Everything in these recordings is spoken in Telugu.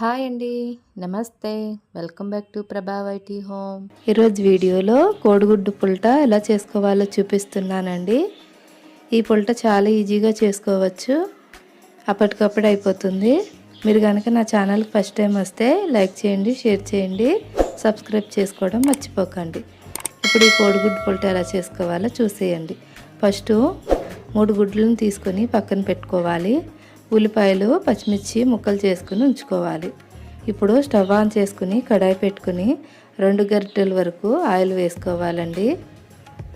హాయ్ అండి. నమస్తే. వెల్కమ్ బ్యాక్ టు ప్రభావైటీ హోమ్. ఈరోజు వీడియోలో కోడిగుడ్డు పుల్ట ఎలా చేసుకోవాలో చూపిస్తున్నానండి. ఈ పుల్ట చాలా ఈజీగా చేసుకోవచ్చు. అప్పటికప్పుడు అయిపోతుంది. మీరు కనుక నా ఛానల్కి ఫస్ట్ టైం వస్తే లైక్ చేయండి షేర్ చేయండి సబ్స్క్రైబ్ చేసుకోవడం మర్చిపోకండి. ఇప్పుడు ఈ కోడిగుడ్డు పుల్ట ఎలా చేసుకోవాలో చూసేయండి. ఫస్ట్ మూడు గుడ్లను తీసుకొని పక్కన పెట్టుకోవాలి. ఉల్లిపాయలు పచ్చిమిర్చి ముక్కలు చేసుకుని ఉంచుకోవాలి. ఇప్పుడు స్టవ్ ఆన్ చేసుకుని కడాయి పెట్టుకుని రెండు గరిటెల వరకు ఆయిల్ వేసుకోవాలండి.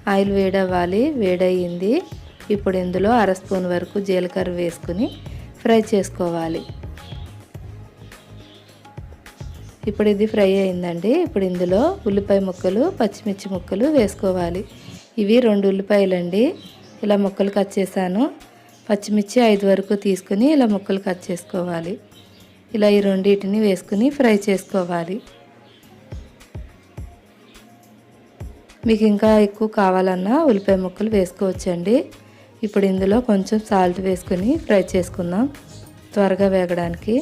ఆయిల్ వేడవ్వాలి వేడయ్యింది. ఇప్పుడు ఇందులో అర స్పూన్ వరకు జీలకర్ర వేసుకుని ఫ్రై చేసుకోవాలి. ఇప్పుడు ఇది ఫ్రై అయిందండి. ఇప్పుడు ఇందులో ఉల్లిపాయ ముక్కలు పచ్చిమిర్చి ముక్కలు వేసుకోవాలి. ఇవి రెండు ఉల్లిపాయలండి. ఇలా ముక్కలు కట్ చేశాను. పచ్చిమిర్చి ఐదు వరకు తీసుకుని ఇలా ముక్కలు కట్ చేసుకోవాలి. ఇలా ఈ రెండింటిని వేసుకుని ఫ్రై చేసుకోవాలి. మీకు ఇంకా ఎక్కువ కావాలన్నా ఉల్లిపాయ ముక్కలు వేసుకోవచ్చండి. ఇప్పుడు ఇందులో కొంచెం సాల్ట్ వేసుకుని ఫ్రై చేసుకుందాం. త్వరగా వేగడానికి.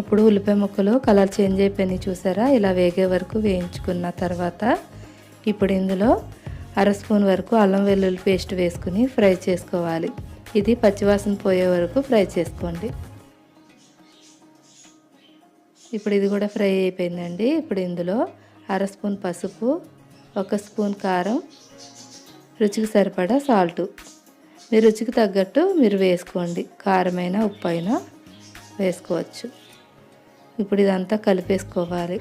ఇప్పుడు ఉల్లిపాయ ముక్కలు కలర్ చేంజ్ అయిపోయినాయి చూసారా? ఇలా వేగే వరకు వేయించుకున్న తర్వాత ఇప్పుడు ఇందులో అర స్పూన్ వరకు అల్లం వెల్లుల్లి పేస్ట్ వేసుకుని ఫ్రై చేసుకోవాలి. ఇది పచ్చివాసన పోయే వరకు ఫ్రై చేసుకోండి. ఇప్పుడు ఇది కూడా ఫ్రై అయిపోయిందండి. ఇప్పుడు ఇందులో అర స్పూన్ పసుపు ఒక స్పూన్ కారం రుచికి సరిపడా సాల్టు. మీ రుచికి తగ్గట్టు మీరు వేసుకోండి. కారమైన ఉప్పు అయినా వేసుకోవచ్చు. ఇప్పుడు ఇదంతా కలిపేసుకోవాలి.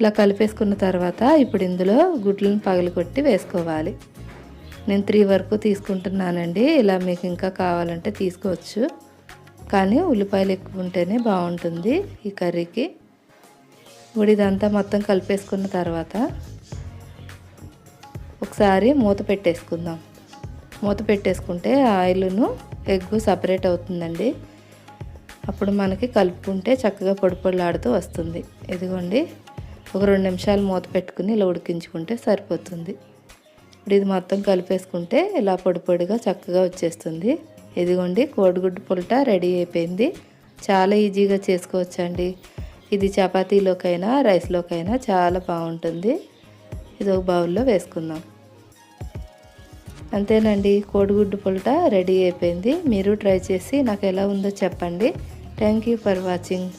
ఇలా కలిపేసుకున్న తర్వాత ఇప్పుడు ఇందులో గుడ్లను పగలగొట్టి వేసుకోవాలి. నేను త్రీ వరకు తీసుకుంటున్నానండి. ఇలా మీకు ఇంకా కావాలంటే తీసుకోవచ్చు. కానీ ఉల్లిపాయలు ఎక్కువ ఉంటేనే బాగుంటుంది ఈ కర్రీకి. ఇప్పుడు ఇదంతా మొత్తం కలిపేసుకున్న తర్వాత ఒకసారి మూత పెట్టేసుకుందాం. మూత పెట్టేసుకుంటే ఆయిల్ను ఎగ్ సపరేట్ అవుతుందండి. అప్పుడు మనకి కలుపుకుంటే చక్కగా పొడి పొడిలాడుతూ వస్తుంది. ఇదిగోండి. ఒక రెండు నిమిషాలు మూత పెట్టుకుని ఇలా ఉడికించుకుంటే సరిపోతుంది. ఇప్పుడు ఇది మొత్తం కలిపేసుకుంటే ఇలా పొడి పొడిగా చక్కగా వచ్చేస్తుంది. ఇదిగోండి కోడిగుడ్డు పుల్ట రెడీ అయిపోయింది. చాలా ఈజీగా చేసుకోవచ్చండి. ఇది చపాతీలోకైనా రైస్లోకైనా చాలా బాగుంటుంది. ఇది ఒక బౌల్లో వేసుకుందాం. అంతేనండి కోడిగుడ్డు పుల్ట రెడీ అయిపోయింది. మీరు ట్రై చేసి నాకు ఎలా ఉందో చెప్పండి. Thank you for watching.